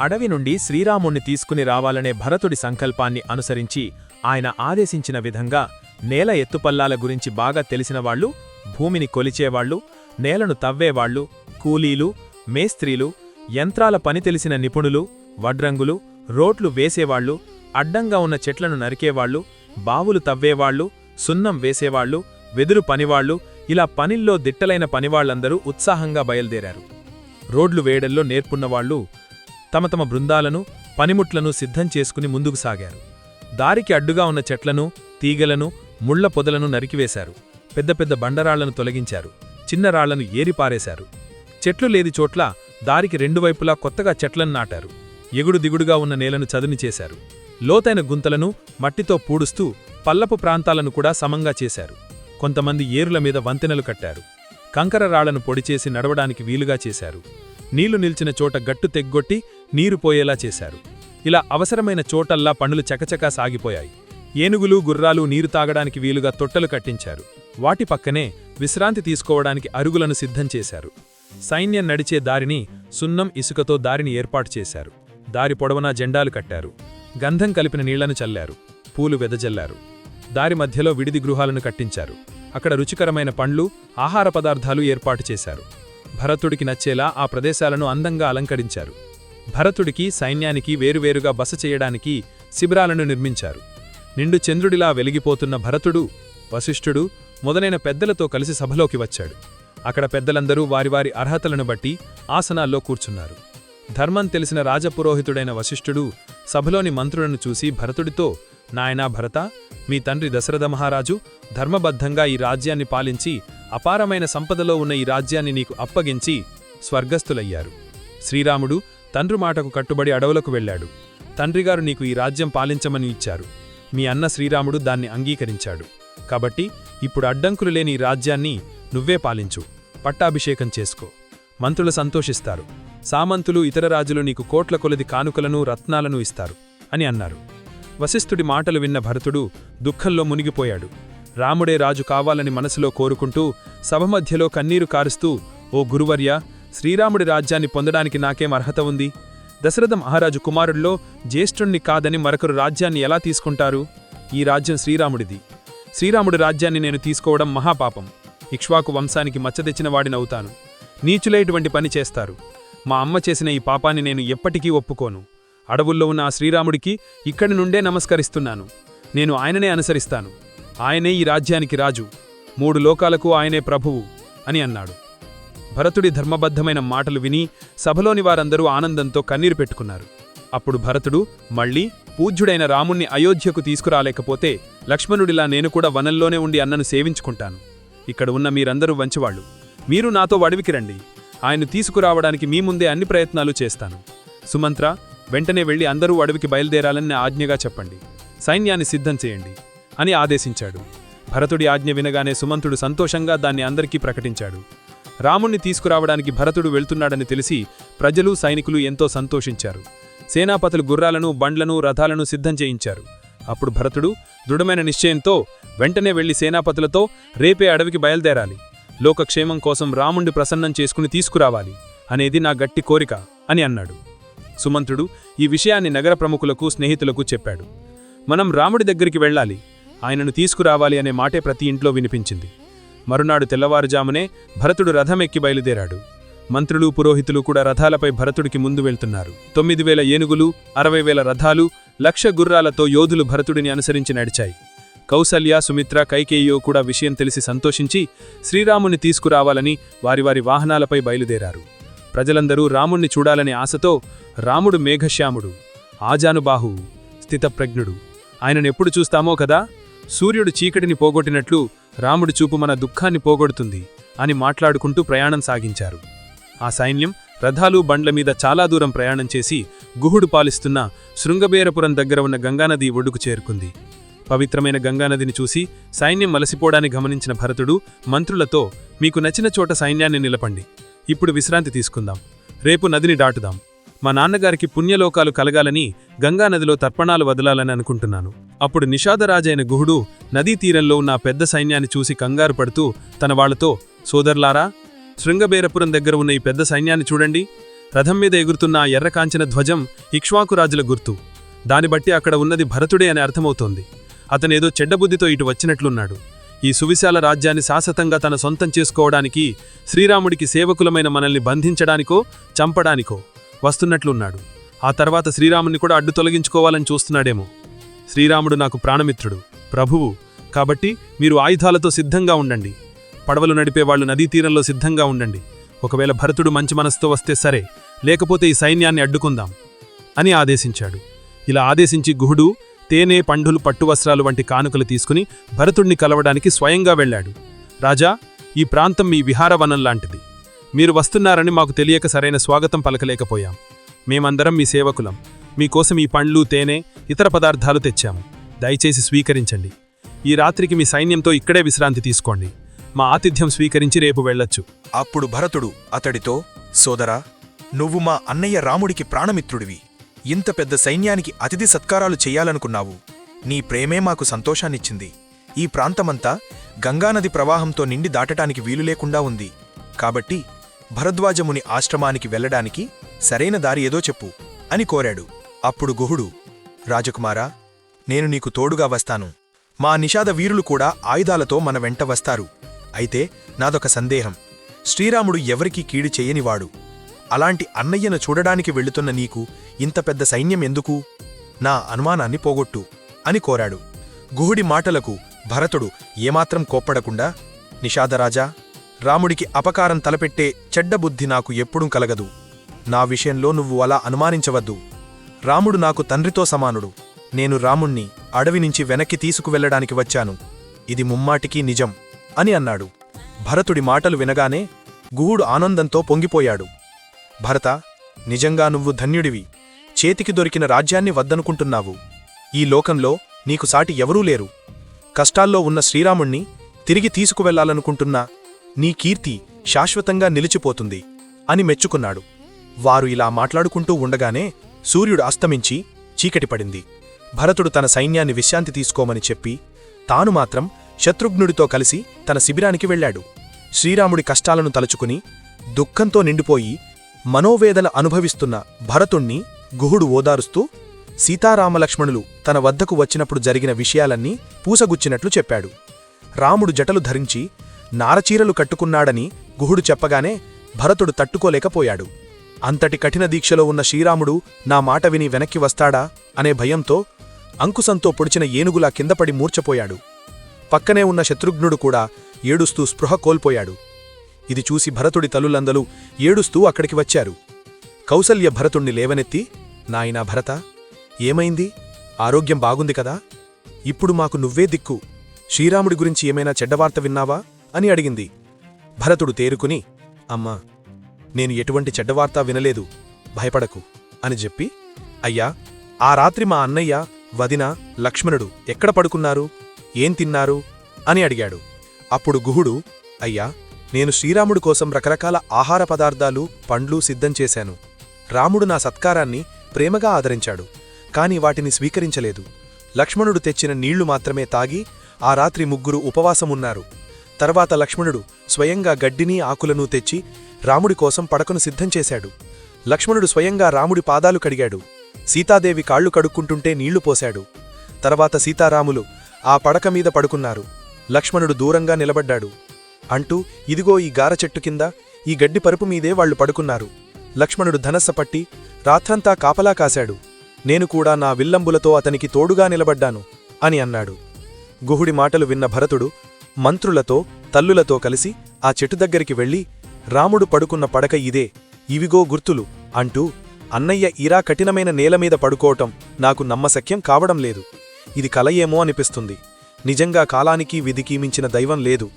అడవి నుండి శ్రీరాముణ్ణి తీసుకుని రావాలనే భరతుడి సంకల్పాన్ని అనుసరించి ఆయన ఆదేశించిన విధంగా నేల ఎత్తుపల్లాల గురించి బాగా తెలిసినవాళ్ళు భూమిని కొలిచేవాళ్ళు నేలను తవ్వేవాళ్ళు కూలీలు మేస్త్రీలు యంత్రాల పని తెలిసిన నిపుణులు వడ్రంగులు రోడ్లు వేసేవాళ్ళు అడ్డంగా ఉన్న చెట్లను నరికేవాళ్ళు బావులు తవ్వేవాళ్ళు సున్నం వేసేవాళ్ళు వెదురు పనివాళ్ళు ఇలా పనిల్లో దిట్టలైన పనివాళ్ళందరూ ఉత్సాహంగా బయలుదేరారు. రోడ్లు వేయడంలో నేర్పున్నవాళ్ళు తమ తమ బృందాలను పనిముట్లను సిద్ధం చేసుకుని ముందుకు సాగారు. దారికి అడ్డుగా ఉన్న చెట్లను తీగలను ముళ్ళ పొదలను నరికివేశారు. పెద్ద పెద్ద బండరాళ్ళను తొలగించారు. చిన్న రాళ్ళను ఏరిపారేశారు. చెట్లు లేని చోట్ల దారికి రెండు వైపులా కొత్తగా చెట్లను నాటారు. ఎగుడు దిగుడుగా ఉన్న నేలను చదును చేశారు. లోతైన గుంతలను మట్టితో పూడుస్తూ పల్లపు ప్రాంతాలను కూడా సమంగా చేశారు. కొంతమంది ఏరుల మీద వంతెనలు కట్టారు. కంకర రాళ్ళను పొడిచేసి నడవడానికి వీలుగా చేశారు. నీళ్ళు నిల్చిన చోట గట్టు తెగ్గొట్టి నీరు పోయేలా చేశారు. ఇలా అవసరమైన చోటల్లా పనులు చకచకా సాగిపోయాయి. ఏనుగులు గుర్రాలు నీరు తాగడానికి వీలుగా తొట్టలు కట్టించారు. వాటి పక్కనే విశ్రాంతి తీసుకోవడానికి అరుగులను సిద్ధం చేశారు. సైన్యం నడిచే దారిని సున్నం ఇసుకతో దారిని ఏర్పాటు చేశారు. దారి పొడవనా జెండాలు కట్టారు. గంధం కలిపిన నీళ్ళను చల్లారు. పూలు వెదజల్లారు. దారి మధ్యలో విడిది గృహాలను కట్టించారు. అక్కడ రుచికరమైన పండ్లు ఆహార పదార్థాలు ఏర్పాటు చేశారు. భరతుడికి నచ్చేలా ఆ ప్రదేశాలను అందంగా అలంకరించారు. భరతుడికి సైన్యానికి వేరువేరుగా బస చేయడానికి శిబిరాలను నిర్మించారు. నిండు చంద్రుడిలా వెలిగిపోతున్న భరతుడు వశిష్ఠుడు మొదలైన పెద్దలతో కలిసి సభలోకి వచ్చాడు. అక్కడ పెద్దలందరూ వారి వారి అర్హతలను బట్టి ఆసనాల్లో కూర్చున్నారు. ధర్మం తెలిసిన రాజపురోహితుడైన వశిష్ఠుడు సభలోని మంత్రులను చూసి భరతుడితో నాయనా భరత మీ తండ్రి దశరథ మహారాజు ధర్మబద్ధంగా ఈ రాజ్యాన్ని పాలించి అపారమైన సంపదలో ఉన్న ఈ రాజ్యాన్ని నీకు అప్పగించి స్వర్గస్థులయ్యారు. శ్రీరాముడు తండ్రి మాటకు కట్టుబడి అడవులకు వెళ్ళాడు. తండ్రిగారు నీకు ఈ రాజ్యం పాలించమని ఇచ్చారు. మీ అన్న శ్రీరాముడు దాన్ని అంగీకరించాడు. కాబట్టి ఇప్పుడు అడ్డంకులు లేని ఈ రాజ్యాన్ని నువ్వే పాలించు. పట్టాభిషేకం చేసుకో. మంత్రులు సంతోషిస్తారు. సామంతులు ఇతర రాజులు నీకు కోట్ల కొలది కానుకలను రత్నాలను ఇస్తారు అని అన్నారు. వశిష్ఠుడి మాటలు విన్న భరతుడు దుఃఖంలో మునిగిపోయాడు. రాముడే రాజు కావాలని మనసులో కోరుకుంటూ సభ మధ్యలో కన్నీరు కారుస్తూ ఓ గురువర్య శ్రీరాముడి రాజ్యాన్ని పొందడానికి నాకేం అర్హత ఉంది? దశరథ మహారాజు కుమారుల్లో జ్యేష్ఠుణ్ణి కాదని మరొకరు రాజ్యాన్ని ఎలా తీసుకుంటారు? ఈ రాజ్యం శ్రీరాముడిది. శ్రీరాముడి రాజ్యాన్ని నేను తీసుకోవడం మహాపాపం. ఇక్ష్వాకు వంశానికి మచ్చదెచ్చిన వాడినవుతాను నీచులేటువంటి పని చేస్తారు. మా అమ్మ చేసిన ఈ పాపాన్ని నేను ఎప్పటికీ ఒప్పుకోను. అడవుల్లో ఉన్న ఆ శ్రీరాముడికి ఇక్కడి నుండే నమస్కరిస్తున్నాను. నేను ఆయననే అనుసరిస్తాను. ఆయనే ఈ రాజ్యానికి రాజు. మూడు లోకాలకు ఆయనే ప్రభువు అని అన్నాడు. భరతుడి ధర్మబద్ధమైన మాటలు విని సభలోని వారందరూ ఆనందంతో కన్నీరు పెట్టుకున్నారు. అప్పుడు భరతుడు మళ్ళీ పూజ్యుడైన రాముణ్ణి అయోధ్యకు తీసుకురాలేకపోతే లక్ష్మణుడిలా నేను కూడా వనంలోనే ఉండి అన్నను సేవించుకుంటాను. ఇక్కడ ఉన్న మీరందరూ వంచివాళ్ళు మీరు నాతో వడవికి రండి. ఆయన తీసుకురావడానికి మీ ముందే అన్ని ప్రయత్నాలు చేస్తాను. సుమంత్ర వెంటనే వెళ్ళి అందరూ అడవికి బయలుదేరాలని ఆజ్ఞగా చెప్పండి. సైన్యాన్ని సిద్ధం చేయండి అని ఆదేశించాడు. భరతుడి ఆజ్ఞ వినగానే సుమంతుడు సంతోషంగా దాన్ని అందరికీ ప్రకటించాడు. రాముణ్ణి తీసుకురావడానికి భరతుడు వెళ్తున్నాడని తెలిసి ప్రజలు సైనికులు ఎంతో సంతోషించారు. సేనాపతులు గుర్రాలను బండ్లను రథాలను సిద్ధం చేయించారు. అప్పుడు భరతుడు దృఢమైన నిశ్చయంతో వెంటనే వెళ్ళి సేనాపతులతో రేపే అడవికి బయలుదేరాలి. లోకక్షేమం కోసం రాముణ్ణి ప్రసన్నం చేసుకుని తీసుకురావాలి అనేది నా గట్టి కోరిక అని అన్నాడు. సుమంతుడు ఈ విషయాన్ని నగర ప్రముఖులకు స్నేహితులకు చెప్పాడు. మనం రాముడి దగ్గరికి వెళ్ళాలి. ఆయనను తీసుకురావాలి అనే మాటే ప్రతి ఇంట్లో వినిపించింది. మరునాడు తెల్లవారుజామునే భరతుడు రథమెక్కి బయలుదేరాడు. మంత్రులు పురోహితులు కూడా రథాలపై భరతుడికి ముందు వెళ్తున్నారు. తొమ్మిది వేల ఏనుగులు అరవై వేల రథాలు లక్ష గుర్రాలతో యోధులు భరతుడిని అనుసరించి నడిచాయి. కౌసల్య సుమిత్ర కైకేయో కూడా విషయం తెలిసి సంతోషించి శ్రీరాముని తీసుకురావాలని వారి వారి వాహనాలపై బయలుదేరారు. ప్రజలందరూ రాముణ్ణి చూడాలనే ఆశతో రాముడు మేఘశ్యాముడు ఆజానుబాహు స్థితప్రజ్ఞుడు. ఆయననెప్పుడు చూస్తామో కదా? సూర్యుడు చీకటిని పోగొట్టినట్లు రాముడి చూపు మన దుఃఖాన్ని పోగొడుతుంది అని మాట్లాడుకుంటూ ప్రయాణం సాగించారు. ఆ సైన్యం రథాలు బండ్ల మీద చాలా దూరం ప్రయాణం చేసి గుహుడు పాలిస్తున్న శృంగబేరపురం దగ్గర ఉన్న గంగానది ఒడ్డుకు చేరుకుంది. పవిత్రమైన గంగానదిని చూసి సైన్యం మలసిపోవడాన్ని గమనించిన భరతుడు మంత్రులతో మీకు నచ్చిన చోట సైన్యాన్ని నిలపండి. ఇప్పుడు విశ్రాంతి తీసుకుందాం. రేపు నదిని దాటుదాం. మా నాన్నగారికి పుణ్యలోకాలు కలగాలని గంగానదిలో తర్పణాలు వదలాలని అనుకుంటున్నాను. అప్పుడు నిషాదరాజైన గుహుడు నదీ తీరంలో ఉన్న పెద్ద సైన్యాన్ని చూసి కంగారు పడుతూ తన వాళ్ళతో సోదర్లారా శృంగబేరపురం దగ్గర ఉన్న ఈ పెద్ద సైన్యాన్ని చూడండి. రథం మీద ఎగురుతున్న ఆ ఎర్రకాంచిన ధ్వజం ఇక్ష్వాకు రాజుల గుర్తు. దాన్ని బట్టి అక్కడ ఉన్నది భరతుడే అని అర్థమవుతోంది. అతనేదో చెడ్డబుద్ధితో ఇటు వచ్చినట్లున్నాడు. ఈ సువిశాల రాజ్యాన్ని శాశ్వతంగా తన సొంతం చేసుకోవడానికి శ్రీరాముడికి సేవకులమైన మనల్ని బంధించడానికో చంపడానికో వస్తున్నట్లున్నాడు. ఆ తర్వాత శ్రీరాముని కూడా అడ్డు తొలగించుకోవాలని చూస్తున్నాడేమో. శ్రీరాముడు నాకు ప్రాణమిత్రుడు ప్రభువు. కాబట్టి మీరు ఆయుధాలతో సిద్ధంగా ఉండండి. పడవలు నడిపేవాళ్ళు నదీ తీరంలో సిద్ధంగా ఉండండి. ఒకవేళ భరతుడు మంచి మనసుతో వస్తే సరే లేకపోతే ఈ సైన్యాన్ని అడ్డుకుందాం అని ఆదేశించాడు. ఇలా ఆదేశించి గుహుడు తేనె పండులు పట్టువస్త్రాలు వంటి కానుకలు తీసుకుని భరతుణ్ణి కలవడానికి స్వయంగా వెళ్ళాడు. రాజా ఈ ప్రాంతం మీ విహారవనం లాంటిది. మీరు వస్తున్నారని మాకు తెలియక సరైన స్వాగతం పలకలేకపోయాం. మేమందరం మీ సేవకులం. మీకోసం ఈ పండ్లు తేనె ఇతర పదార్థాలు తెచ్చాము. దయచేసి స్వీకరించండి. ఈ రాత్రికి మీ సైన్యంతో ఇక్కడే విశ్రాంతి తీసుకోండి. మా ఆతిథ్యం స్వీకరించి రేపు వెళ్ళొచ్చు. అప్పుడు భరతుడు అతడితో సోదరా నువ్వు మా అన్నయ్య రాముడికి ప్రాణమిత్రుడివి. ఇంత పెద్ద సైన్యానికి అతిథి సత్కారాలు చెయ్యాలనుకున్నావు నీ ప్రేమే మాకు సంతోషాన్నిచ్చింది. ఈ ప్రాంతమంతా గంగానది ప్రవాహంతో నిండి దాటటానికి వీలు లేకుండా ఉంది. కాబట్టి భరద్వాజముని ఆశ్రమానికి వెళ్ళడానికి సరైన దారి ఏదో చెప్పు అని కోరాడు. అప్పుడు గుహుడు రాజకుమారా నేను నీకు తోడుగా వస్తాను. మా నిషాద వీరులు కూడా ఆయుధాలతో మన వెంట వస్తారు. అయితే నాదొక సందేహం. శ్రీరాముడు ఎవరికీ కీడు చేయనివాడు. అలాంటి అన్నయ్యను చూడడానికి వెళుతున్న నీకు ఇంత పెద్ద సైన్యం ఎందుకు? నా అనుమానాన్ని పోగొట్టు అని కోరాడు. గుహుడి మాటలకు భరతుడు ఏమాత్రం కోప్పడకుండా నిషాదరాజా రాముడికి అపకారం తలపెట్టే చెడ్డబుద్ధి నాకు ఎప్పుడూ కలగదు. నా విషయంలో నువ్వు అలా అనుమానించవద్దు. రాముడు నాకు తండ్రితో సమానుడు. నేను రాముణ్ణి అడవి నుంచి వెనక్కి తీసుకువెళ్ళడానికి వచ్చాను. ఇది ముమ్మాటికీ నిజం అని అన్నాడు. భరతుడి మాటలు వినగానే గుహుడు ఆనందంతో పొంగిపోయాడు. భరత నిజంగా నువ్వు ధన్యుడివి. చేతికి దొరికిన రాజ్యాన్ని వద్దనుకుంటున్నావు. ఈ లోకంలో నీకు సాటి ఎవరూ లేరు. కష్టాల్లో ఉన్న శ్రీరాముణ్ణి తిరిగి తీసుకువెళ్ళాలనుకుంటున్నా నీ కీర్తి శాశ్వతంగా నిలిచిపోతుంది అని మెచ్చుకున్నాడు. వారు ఇలా మాట్లాడుకుంటూ ఉండగానే సూర్యుడు అస్తమించి చీకటి పడింది. భరతుడు తన సైన్యాన్ని విశ్రాంతి తీసుకోమని చెప్పి తాను మాత్రం శత్రుఘ్నుడితో కలిసి తన శిబిరానికి వెళ్ళాడు. శ్రీరాముడి కష్టాలను తలుచుకుని దుఃఖంతో నిండిపోయి మనోవేదన అనుభవిస్తున్న భరతుణ్ణి గుహుడు ఓదారుస్తూ సీతారామలక్ష్మణులు తన వద్దకు వచ్చినప్పుడు జరిగిన విషయాలన్నీ పూసగుచ్చినట్లు చెప్పాడు. రాముడు జటలు ధరించి నారచీరలు కట్టుకున్నాడని గుహుడు చెప్పగానే భరతుడు తట్టుకోలేకపోయాడు. అంతటి కఠిన దీక్షలో ఉన్న శ్రీరాముడు నా మాట విని వెనక్కి వస్తాడా అనే భయంతో అంకుశంతో పొడిచిన ఏనుగులా కిందపడి మూర్చపోయాడు పక్కనే ఉన్న శత్రుఘ్నుడు కూడా ఏడుస్తూ స్పృహ కోల్పోయాడు. ఇది చూసి భరతుడి తల్లులందరూ ఏడుస్తూ అక్కడికి వచ్చారు. కౌసల్య భరతుణ్ణి లేవనెత్తి నాయనా భరత ఏమైంది? ఆరోగ్యం బాగుంది కదా? ఇప్పుడు మాకు నువ్వే దిక్కు. శ్రీరాముడి గురించి ఏమైనా చెడ్డవార్త విన్నావా? అని అడిగింది. భరతుడు తేరుకుని అమ్మా నేను ఎటువంటి చెడ్డవార్త వినలేదు. భయపడకు అని చెప్పి అయ్యా ఆ రాత్రి మా అన్నయ్య వదిన లక్ష్మణుడు ఎక్కడ పడుకున్నారు? ఏం తిన్నారు? అని అడిగాడు. అప్పుడు గుహుడు అయ్యా నేను శ్రీరాముడు కోసం రకరకాల ఆహార పదార్థాలు పండ్లు సిద్ధం చేశాను. రాముడు నా సత్కారాన్ని ప్రేమగా ఆదరించాడు కాని వాటిని స్వీకరించలేదు. లక్ష్మణుడు తెచ్చిన నీళ్ళు మాత్రమే తాగి ఆ రాత్రి ముగ్గురు ఉపవాసమున్నారు. తర్వాత లక్ష్మణుడు స్వయంగా గడ్డిని ఆకులను తెచ్చి రాముడి కోసం పడకను సిద్ధం చేశాడు. లక్ష్మణుడు స్వయంగా రాముడి పాదాలు కడిగాడు. సీతాదేవి కాళ్ళు కడుక్కుంటుంటే నీళ్ళు పోశాడు. తర్వాత సీతారాములు ఆ పడక మీద పడుకున్నారు. లక్ష్మణుడు దూరంగా నిలబడ్డాడు. అంటూ ఇదిగో ఈ గార చెట్టు కింద ఈ గడ్డి పరుపు మీదే వాళ్ళు పడుకున్నారు లక్ష్మణుడు ధనస్సపట్టి రాత్రంతా కాపలా కాశాడు. నేను కూడా నా విల్లంబులతో అతనికి తోడుగా నిలబడ్డాను అని అన్నాడు. గుహుడి మాటలు విన్న భరతుడు మంత్రులతో తల్లులతో కలిసి ఆ చెట్టు దగ్గరికి వెళ్ళి రాముడు పడుకున్న పడక ఇదే. ఇవిగో గుర్తులు అంటూ అన్నయ్య ఇరా కఠినమైన నేలమీద పడుకోవటం నాకు నమ్మశక్యం కావడం లేదు. ఇది కలయేమో అనిపిస్తుంది. నిజంగా కాలానికి విధికి మించిన దైవం లేదు.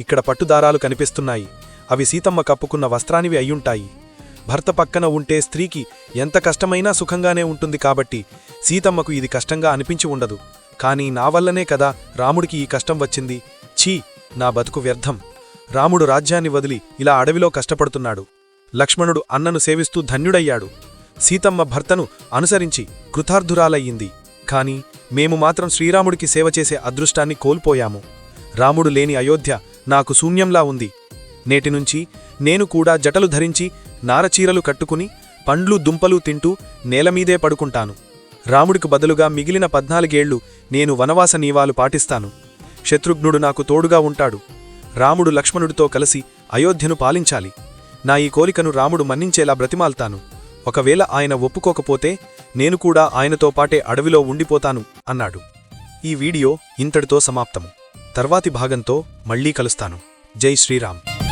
ఇక్కడ పట్టుదారాలు కనిపిస్తున్నాయి. అవి సీతమ్మ కప్పుకున్న వస్త్రానివి అయ్యుంటాయి. భర్త పక్కన ఉంటే స్త్రీకి ఎంత కష్టమైనా సుఖంగానే ఉంటుంది కాబట్టి సీతమ్మకు ఇది కష్టంగా అనిపించి ఉండదు. కానీ నా వల్లనే కదా రాముడికి ఈ కష్టం వచ్చింది. ఛీ నా బతుకు వ్యర్థం. రాముడు రాజ్యాన్ని వదిలి ఇలా అడవిలో కష్టపడుతున్నాడు. లక్ష్మణుడు అన్నను సేవిస్తూ ధన్యుడయ్యాడు. సీతమ్మ భర్తను అనుసరించి కృతార్థురాలయ్యింది. కాని మేము మాత్రం శ్రీరాముడికి సేవ చేసే అదృష్టాన్ని కోల్పోయాము. రాముడు లేని అయోధ్య నాకు శూన్యంలా ఉంది. నేటినుంచి నేను కూడా జటలు ధరించి నారచీరలు కట్టుకుని పండ్లు దుంపలు తింటూ నేలమీదే పడుకుంటాను. రాముడికి బదులుగా మిగిలిన పద్నాలుగేళ్ళు నేను వనవాస నీవాలు పాటిస్తాను. శత్రుఘ్నుడు నాకు తోడుగా ఉంటాడు. రాముడు లక్ష్మణుడితో కలిసి అయోధ్యను పాలించాలి. నా ఈ కోరికను రాముడు మన్నించేలా బ్రతిమాల్తాను. ఒకవేళ ఆయన ఒప్పుకోకపోతే నేను కూడా ఆయనతో పాటే అడవిలో ఉండిపోతాను అన్నాడు. ఈ వీడియో ఇంతటితో సమాప్తము. తర్వాతి భాగంతో మళ్ళీ కలుస్తాను. జై శ్రీరామ్.